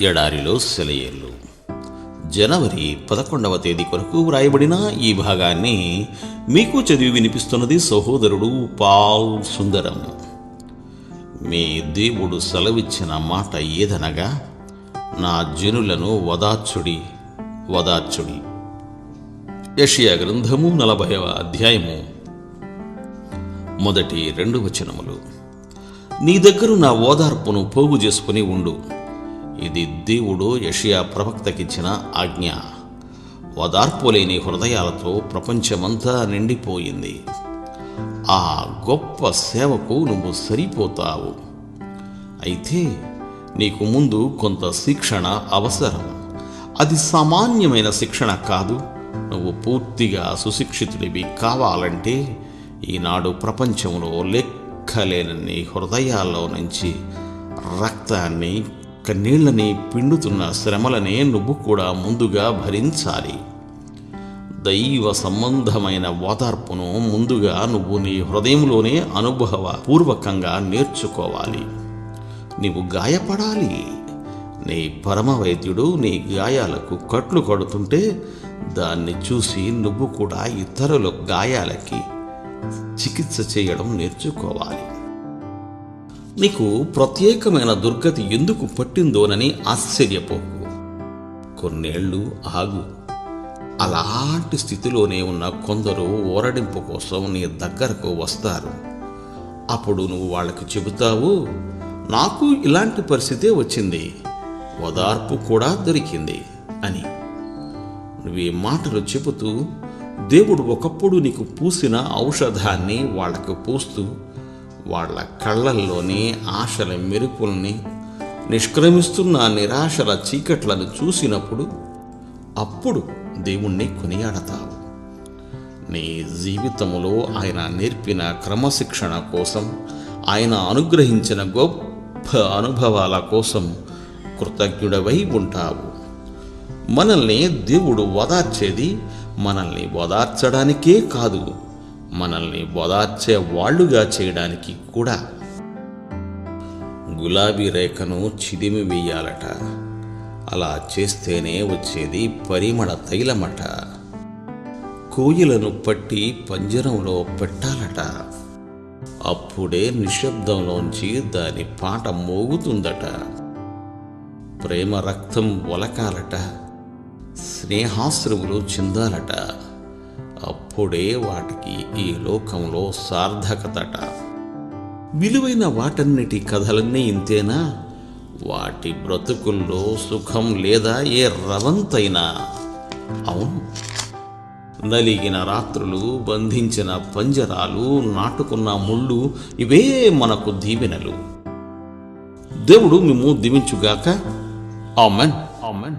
ఎడారిలో సెలయేళ్ళు జనవరి పదకొండవ తేదీ కొరకు వ్రాయబడిన ఈ భాగాన్ని మీకు చదివి వినిపిస్తున్నది సహోదరుడు పాల్ సుందరం. మీ దేవుడు సెలవిచ్చిన మాట ఏదనగా నా జనులను వదాచుడి వదాచుడి యషియా గ్రంథము నలభైవ అధ్యాయము. మొదటి రెండు వచనములు. నీ దగ్గర నా ఓదార్పును పోగు చేసుకుని ఉండు. ఇది దేవుడు యషియా ప్రవక్తకిచ్చిన ఆజ్ఞ. ఓదార్పు లేని హృదయాలతో ప్రపంచమంతా నిండిపోయింది. ఆ గొప్ప సేవకు నువ్వు సరిపోతావు. అయితే నీకు ముందు కొంత శిక్షణ అవసరం. అది సామాన్యమైన శిక్షణ కాదు. నువ్వు పూర్తిగా సుశిక్షితుడివి కావాలంటే ఈనాడు ప్రపంచంలో లెక్కలేనన్ని హృదయాల్లో నుంచి రక్తాన్ని కన్నీళ్ళని పిండుతున్న శ్రమలనే నువ్వు కూడా ముందుగా భరించాలి. దైవ సంబంధమైన ఓదార్పును ముందుగా నువ్వు నీ హృదయంలోనే అనుభవ పూర్వకంగా నేర్చుకోవాలి. నీవు గాయపడాలి. నీ పరమవైద్యుడు నీ గాయాలకు కట్లు కడుతుంటే దాన్ని చూసి నువ్వు కూడా ఇతరుల గాయాలకి చికిత్స చేయడం నేర్చుకోవాలి. నీకు ప్రత్యేకమైన దుర్గతి ఎందుకు పట్టిందోనని ఆశ్చర్యపోకు. కొన్నేళ్ళు ఆగు. అలాంటి స్థితిలోనే ఉన్న కొందరు ఓరడింపు కోసం నీ దగ్గరకు వస్తారు. అప్పుడు నువ్వు వాళ్ళకి చెబుతావు నాకు ఇలాంటి పరిస్థితే వచ్చింది. ఓదార్పు కూడా దొరికింది అని. నువ్వే మాటలు చెబుతూ దేవుడు ఒకప్పుడు నీకు పూసిన ఔషధాన్ని వాళ్ళకు పూస్తూ వాళ్ళ కళ్ళల్లోని ఆశల మెరుపుల్ని నిష్క్రమిస్తున్న నిరాశల చీకట్లను చూసినప్పుడు అప్పుడు దేవుణ్ణి కొనియాడతావు. నీ జీవితంలో ఆయన నేర్పిన క్రమశిక్షణ కోసం ఆయన అనుగ్రహించిన గొప్ప అనుభవాల కోసం కృతజ్ఞుడవై ఉంటావు. మనల్ని దేవుడు ఓదార్చేది మనల్ని ఓదార్చడానికే కాదు. మనల్ని ఓదార్చే వాళ్ళుగా చేయడానికి కూడా. గులాబీ రేఖను చిదిమి వేయాలట అలా చేస్తేనే వచ్చేది పరిమళ తైలమట. కోయిలను పట్టి పంజరంలో పెట్టాలట. అప్పుడే నిశ్శబ్దంలోంచి దాని పాట మోగుతుందట. ప్రేమ రక్తం ఒలకాలట స్నేహాశ్రువులు చెందాలట. అప్పుడే వాటికి ఈ లోకంలో సార్థకతట. విలువైన వాటన్నిటి కథలన్నీ ఇంతేనా? వాటి బ్రతుకుల్లో సుఖం లేదా ఏ రవంతైనా? అవును. నలిగిన రాత్రులు బంధించిన పంజరాలు నాటుకున్న ముళ్ళు ఇవే మనకు దీవెనలు. దేవుడు మేము దీవించుగాక. ఆమెన్. ఆమెన్.